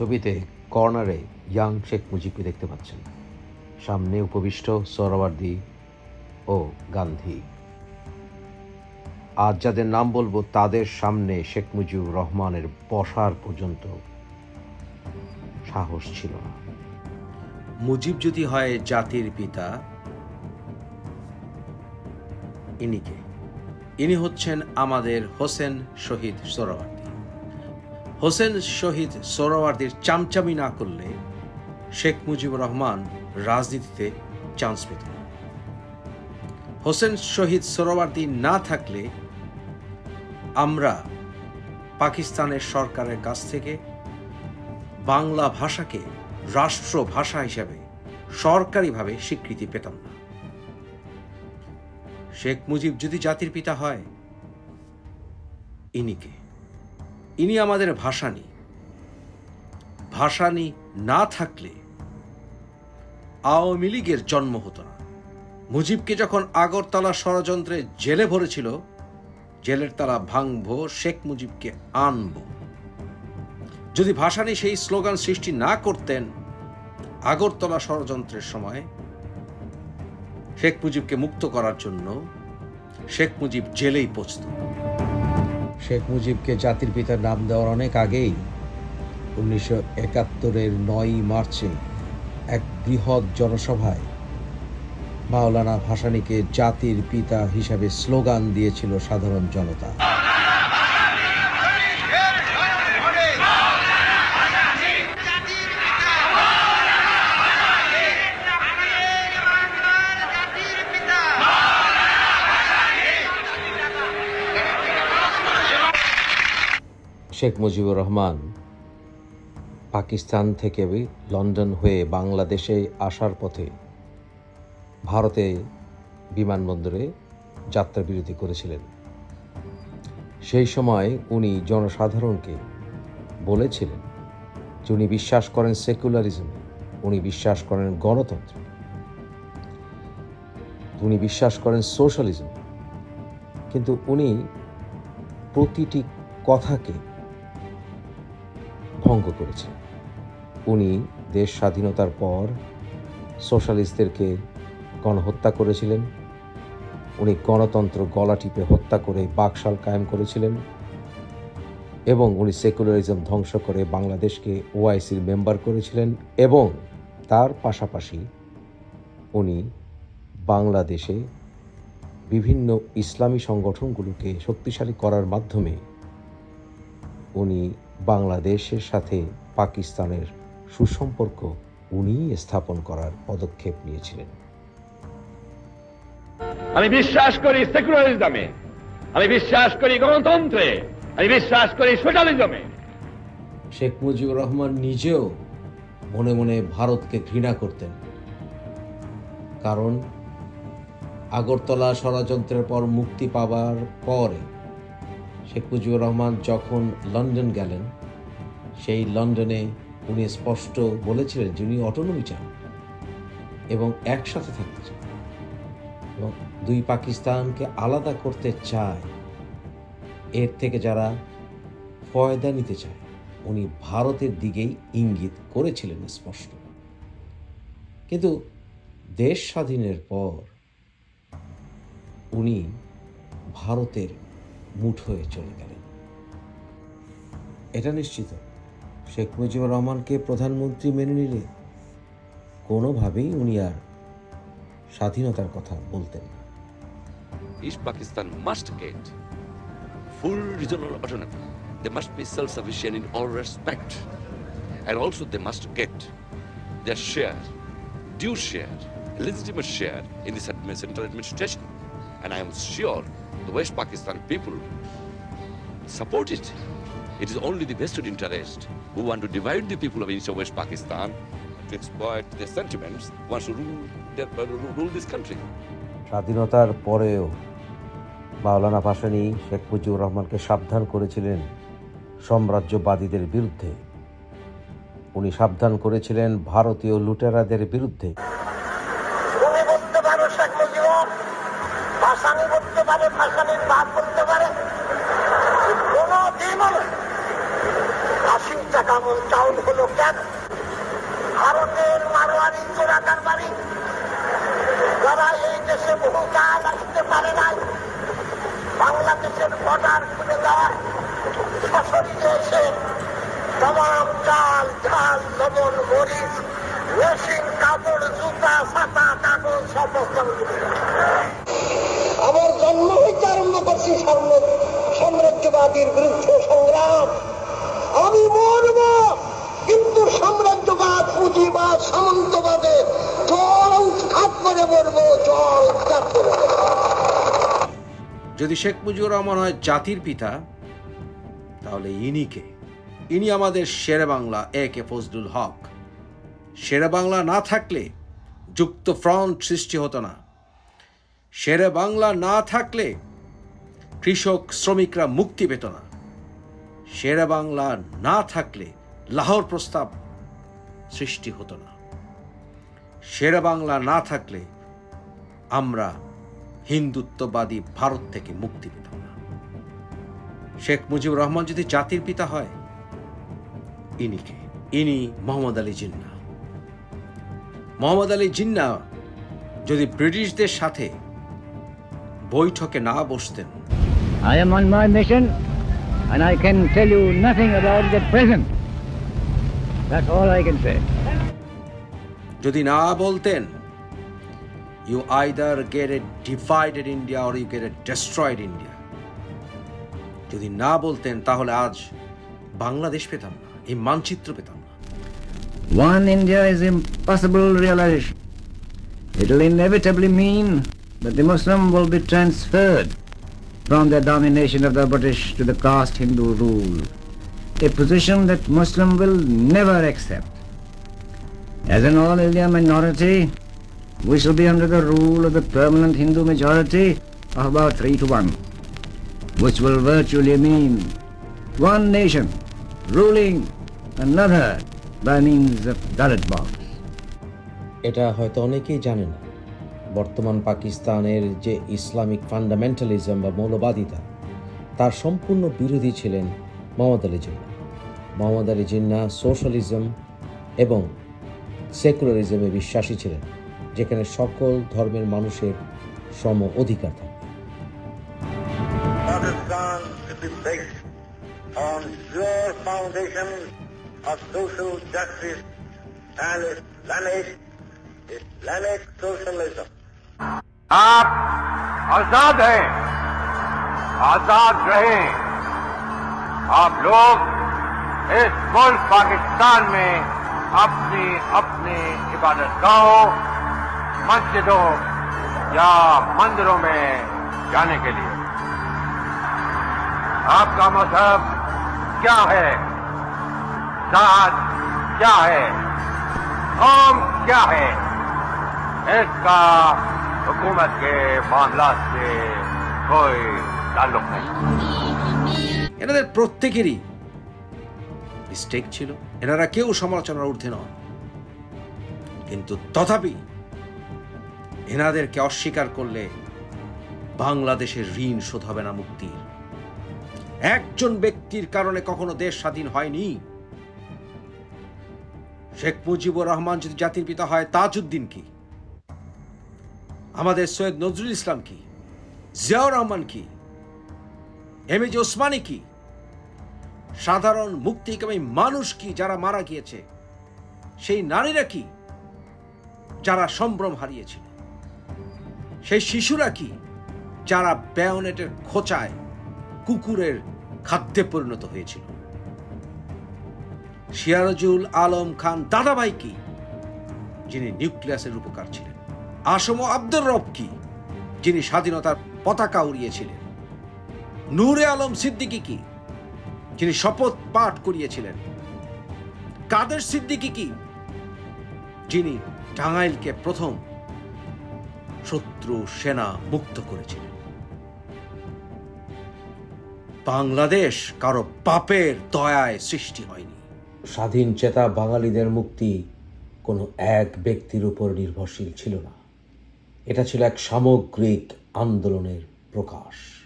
ছবিতে কর্নারে ইয়াং শেখ মুজিবকে দেখতে পাচ্ছেন। সামনে উপবিষ্ট সোহরাওয়ার্দী ও গান্ধী। আজ যাদের নাম বলব, তাদের সামনে শেখ মুজিবুর রহমানের বসার পর্যন্ত সাহস ছিল না। মুজিব যদি হয় জাতির পিতা, ইনিকে। ইনি হচ্ছেন আমাদের হোসেন শহীদ সোহরাওয়ার্দী হোসেন শহীদ সোহরাওয়ার্দীর চামচামি না করলে শেখ মুজিবুর রহমান রাজনীতিতে চান্স পেত। হোসেন শহীদ সোহরাওয়ার্দী না থাকলে আমরা পাকিস্তানের সরকারের কাছ থেকে বাংলা ভাষাকে রাষ্ট্র ভাষা হিসাবে সরকারিভাবে স্বীকৃতি পেতাম না শেখ মুজিব যদি জাতির পিতা হয় ইনিকে ইনি আমাদের ভাষানি। ভাষানি না থাকলে আওয়ামী লীগের জন্ম হতো না। মুজিবকে যখন আগরতলা ষড়যন্ত্রে জেলে ভরেছিল, জেলের তালা ভাঙবো, শেখ মুজিবকে আনব। যদি ভাসানী সেই স্লোগান সৃষ্টি না করতেন, আগরতলা ষড়যন্ত্রের সময় শেখ মুজিবকে মুক্ত করার জন্য শেখ মুজিব জেলেই পৌঁছত। শেখ মুজিবকে জাতির পিতার নাম দেওয়ার অনেক আগেই, উনিশশো একাত্তরের নয়ই মার্চে এক বৃহৎ জনসভায় মাওলানা ভাসানীকে জাতির পিতা হিসাবে স্লোগান দিয়েছিল সাধারণ জনতা। শেখ মুজিবুর রহমান পাকিস্তান থেকে লন্ডন হয়ে বাংলাদেশে আসার পথে ভারতে বিমানবন্দরে যাত্রা বিরতি করেছিলেন। সেই সময় উনি জনসাধারণকে বলেছিলেন যে উনি বিশ্বাস করেন সেকুলারিজমে, উনি বিশ্বাস করেন গণতন্ত্রে। উনি বিশ্বাস করেন সোশ্যালিজম। কিন্তু উনি প্রতিটি কথাকে ভঙ্গ করেছেন। উনি দেশ স্বাধীনতার পর সোশ্যালিস্টদেরকে গণহত্যা করেছিলেন। উনি গণতন্ত্র গলা টিপে হত্যা করে বাকশাল কায়েম করেছিলেন। এবং উনি সেকুলারিজম ধ্বংস করে বাংলাদেশকে ওআইসির মেম্বার করেছিলেন এবং তার পাশাপাশি উনি বাংলাদেশে বিভিন্ন ইসলামী সংগঠনগুলোকে শক্তিশালী করার মাধ্যমে উনি বাংলাদেশের সাথে পাকিস্তানের সুসম্পর্ক উনিই স্থাপন করার পদক্ষেপ নিয়েছিলেন। আমি বিশ্বাস করি সেকুলারিজমে আমি বিশ্বাস করি গণতন্ত্রে আমি বিশ্বাস করি সোশ্যালিজমে। শেখ মুজিবুর রহমান নিজেও মনে মনে ভারতকে ঘৃণা করতেন। কারণ আগরতলা ষড়যন্ত্রের পর মুক্তি পাবার পরে শেখ মুজিবুর রহমান যখন লন্ডন গেলেন, সেই লন্ডনে উনি স্পষ্ট বলেছিলেন যে উনি অটোনমি চান এবং একসাথে থাকতে চান এবং দুই পাকিস্তানকে আলাদা করতে চায়। এর থেকে যারা ফয়দা নিতে চায়, উনি ভারতের দিকেই ইঙ্গিত করেছিলেন স্পষ্ট। কিন্তু দেশ স্বাধীনের পর উনি ভারতের মুঠ হয়ে চলে গেলেন। এটা নিশ্চিত, শেখ মুজিবুর রহমানকে প্রধানমন্ত্রী মেনে নিলে কোনোভাবেই উনি আর স্বাধীনতার কথা বলতেন না। East Pakistan must get full regional must be self sufficient in all they must get the share due share legitimate share in this central administration and I am the West Pakistan people support it. It is only the vested interest who want to divide the people of East West Pakistan to exploit their sentiments, wants to rule, their, uh, rule this country. স্বাধীনতার পরেও মাওলানা ভাসানী শেখ মুজিবুর রহমানকে সাবধান করেছিলেন সাম্রাজ্যবাদীদের বিরুদ্ধে উনি সাবধান করেছিলেন ভারতীয় লুটেরাদের বিরুদ্ধে তুমি বলতে পারো শেখ মুজিবুর ভাসানি বলতে পারে ভাসানির বাপ বলতে পারে। কোন দিন ওয়াশিংটন টাকা মন চাউল হলো কেন? ভারতের মারোয়ারি চোরা কারবারি যারা এই দেশে বহু কাল আসতে পারে নাই, বাংলাদেশের বর্ডার খুলে দেওয়ার সশরীরে এসে তমাম চাল, ঝাল, লবণ, মরিচ, মেশিন, কাপড়, জুতা, ছাতা, কাগজ সমস্ত আমার জন্ম হইতে আরম্ভ করছি সাম্য- সাম্রাজ্যবাদীর বিরুদ্ধে সংগ্রাম। আমি মরব, কিন্তু সাম্রাজ্যবাদ, পুঁজিবাদ, সামন্তবাদে জল উৎখাত করে মরব, জল উৎখাত করে যদি শেখ মুজিবুর রহমান হয় জাতির পিতা, তাহলে ইনিকে ইনি আমাদের শেরে বাংলা, এ কে ফজলুল হক। শেরে বাংলা না থাকলে যুক্ত ফ্রন্ট সৃষ্টি হতো না। শেরে বাংলা না থাকলে কৃষক শ্রমিকরা মুক্তি পেত না। শেরে বাংলা না থাকলে লাহোর প্রস্তাব সৃষ্টি হতো না। শেরে বাংলা না থাকলে আমরা হিন্দুত্ববাদী ভারত থেকে মুক্তি পেতাম না। শেখ মুজিবুর রহমান যদি জাতির পিতা হয় ইনিকে ইনি মোহাম্মদ আলী জিন্না। মোহাম্মদ আলী জিন্না যদি ব্রিটিশদের সাথে বৈঠকে না বসতেন I am on my mission and I can tell you nothing about at present. That's all I can say. যদি না বলতেন you either get a divided India or you get a destroyed India যদি না বলতেন তাহলে আজ বাংলাদেশ পেতাম না এই মানচিত্র পেতাম না One India is impossible realization. It will inevitably mean that the Muslim will be transferred from the domination of the British to the caste Hindu rule, a position that Muslim will never accept. As an all India minority, we shall be under the rule of the permanent Hindu majority of about three to one, which will virtually mean one nation ruling another by means of ballot box. এটা হয়তো অনেকেই জানে না বর্তমান পাকিস্তানের যে Islamic fundamentalism বা মৌলবাদিতা, তার সম্পূর্ণ বিরোধী ছিলেন মোহাম্মদ আলী জিন্না মোহাম্মদ আলী জিন্না সোশ্যালিজম এবং সেকুলারিজমে বিশ্বাসী ছিলেন, যেখানে সকল ধর্মের মানুষের সম অধিকার থাকে Islamic socialism. आप आज़ाद हैं, आज़ाद रहें। आप लोग इस मुल्क पाकिस्तान में अपनी अपनी इबादत गाहों मस्जिदों या मंदिरों में जाने के लिए। आपका मज़हब क्या है? जात क्या है? कौम क्या है? इसका हुकूमत के मामला से कोई ताल्लुक नहीं এনাদের প্রত্যেকেরই মিস্টেক ছিল এনারা কেউ সমালোচনার ঊর্ধ্বে নন কিন্তু তথাপি এনাদেরকে অস্বীকার করলে বাংলাদেশের ঋণ শোধ হবে না মুক্তির একজন ব্যক্তির কারণে কখনো দেশ স্বাধীন হয়নি শেখ মুজিবুর রহমান যদি জাতির পিতা হয় তাজউদ্দিন কি আমাদের সৈয়দ নজরুল ইসলাম কি? জিয়াউর রহমান কি? এম এজ ওসমানী কি? সাধারণ মুক্তিকামী মানুষ কি যারা মারা গিয়েছে? সেই নারীরা কি যারা সম্ভ্রম হারিয়েছিল? সেই শিশুরা কি যারা ব্যায়নেটের খোঁচায় কুকুরের খাদ্যে পরিণত হয়েছিল? সিরাজুল আলম খান দাদাভাই কি, যিনি নিউক্লিয়াসের উপকার ছিলেন? আসম আব্দুর রব কি, যিনি স্বাধীনতার পতাকা উড়িয়েছিলেন। নূরে আলম সিদ্দিকী কি, যিনি শপথ পাঠ করিয়েছিলেন। কাদের সিদ্দিকী কি, যিনি টাঙ্গাইলকে প্রথম শত্রু সেনা মুক্ত করেছিলেন। বাংলাদেশ কারও পাপের দয়ায় সৃষ্টি হয়নি। স্বাধীন চেতা বাঙালিদের মুক্তি কোনো এক ব্যক্তির উপর নির্ভরশীল ছিল না। এটা ছিল এক সামগ্রিক আন্দোলনের প্রকাশ।